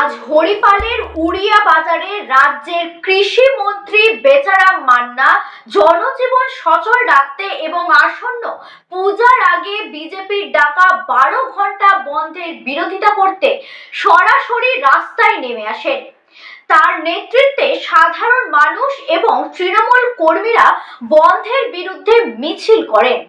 আজ হরিপালের উড়িয়া বাজারে রাজ্যের কৃষি মন্ত্রী বেচারাম মান্না জনজীবন সচল রাখতে এবং আসন্ন পূজার আগে বিজেপির ডাকা বারো ঘণ্টা বন্ধের বিরোধিতা করতে সরাসরি রাস্তায় নেমে আসেন। তার নেতৃত্বে সাধারণ মানুষ এবং তৃণমূল কর্মীরা বন্ধের বিরুদ্ধে মিছিল করেন।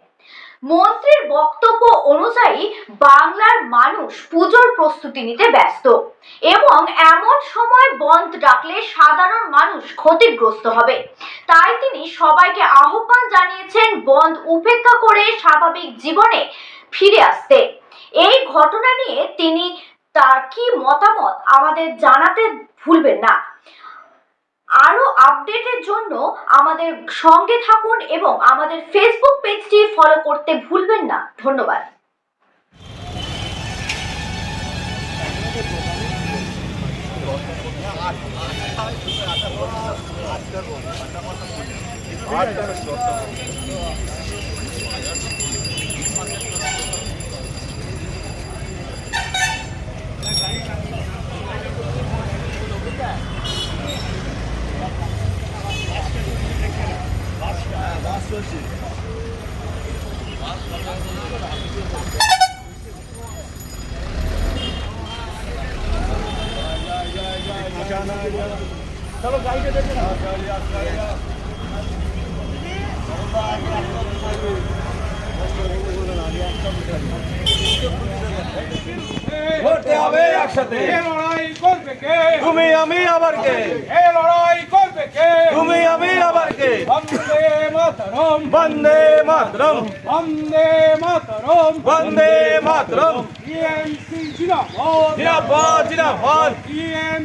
মন্ত্রীর বক্তব্য অনুযায়ী বাংলার মানুষ পুজোর প্রস্তুতি নিতে ব্যস্ত। এবং এমন সময় বন্ধ ডাকলে সাধারণ মানুষ ক্ষতিগ্রস্ত হবে। তাই তিনি সবাইকে আহ্বান জানিয়েছেন, বন্ধ উপেক্ষা করে স্বাভাবিক জীবনে ফিরে আসতে। এই ঘটনা নিয়ে তিনি তার কি মতামত আমাদের জানাতে ভুলবেন না। আরও আপডেটের জন্য আমাদের সঙ্গে থাকুন এবং আমাদের ফেসবুক পেজটি ফলো করতে ভুলবেন না। ধন্যবাদ। করতে হবে একসাথে। লড়াই করবে কে? তুমি আমি আবার কে? এ লড়াই করবে কে? তুমি আমি আবার কে? মাতরম বন্দে মাতরম বন্দে মাতরম বন্দে মাতরম টিএমসি জিন্দাবাদ জিনাবাদ জিনাবাদ টিএম